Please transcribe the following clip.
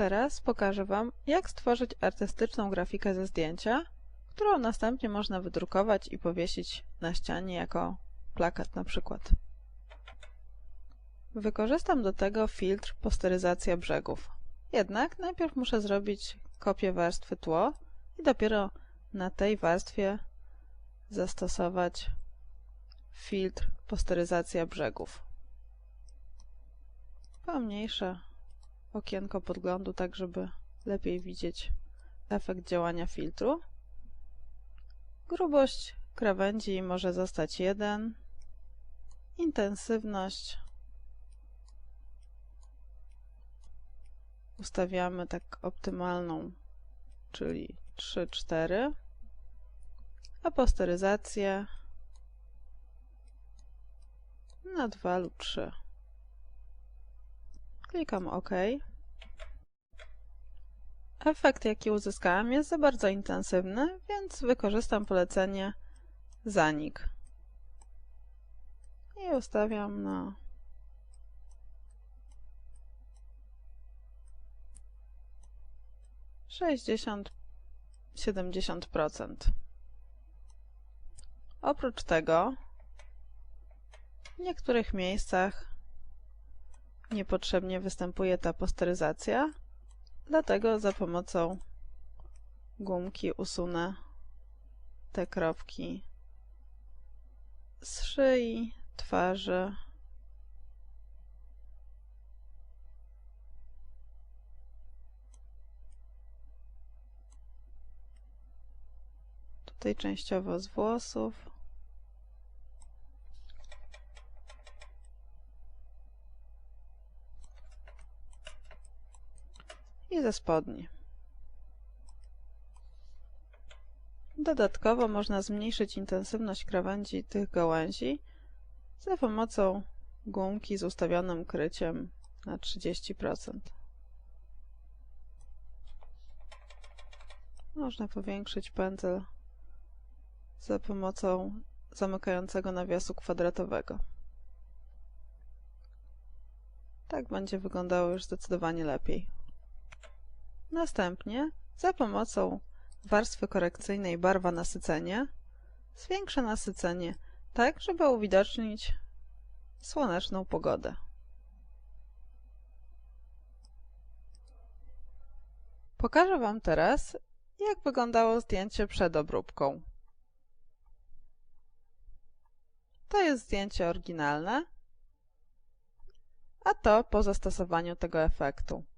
Teraz pokażę Wam, jak stworzyć artystyczną grafikę ze zdjęcia, którą następnie można wydrukować i powiesić na ścianie jako plakat na przykład. Wykorzystam do tego filtr posteryzacja brzegów. Jednak najpierw muszę zrobić kopię warstwy tło i dopiero na tej warstwie zastosować filtr posteryzacja brzegów. Pomniejszę okienko podglądu, tak żeby lepiej widzieć efekt działania filtru. Grubość krawędzi może zostać 1. Intensywność ustawiamy tak optymalną, czyli 3-4. A posteryzację na 2 lub 3. Klikam OK. Efekt, jaki uzyskałem, jest za bardzo intensywny, więc wykorzystam polecenie zanik. I ustawiam na sześćdziesiąt, siedemdziesiąt procent. Oprócz tego w niektórych miejscach niepotrzebnie występuje ta posteryzacja, dlatego za pomocą gumki usunę te kropki z szyi, twarzy. Tutaj częściowo z włosów. I ze spodni. Dodatkowo można zmniejszyć intensywność krawędzi tych gałęzi za pomocą gumki z ustawionym kryciem na 30%. Można powiększyć pędzel za pomocą zamykającego nawiasu kwadratowego. Tak będzie wyglądało już zdecydowanie lepiej. Następnie za pomocą warstwy korekcyjnej barwa nasycenie zwiększę nasycenie tak, żeby uwidocznić słoneczną pogodę. Pokażę Wam teraz, jak wyglądało zdjęcie przed obróbką. To jest zdjęcie oryginalne, a to po zastosowaniu tego efektu.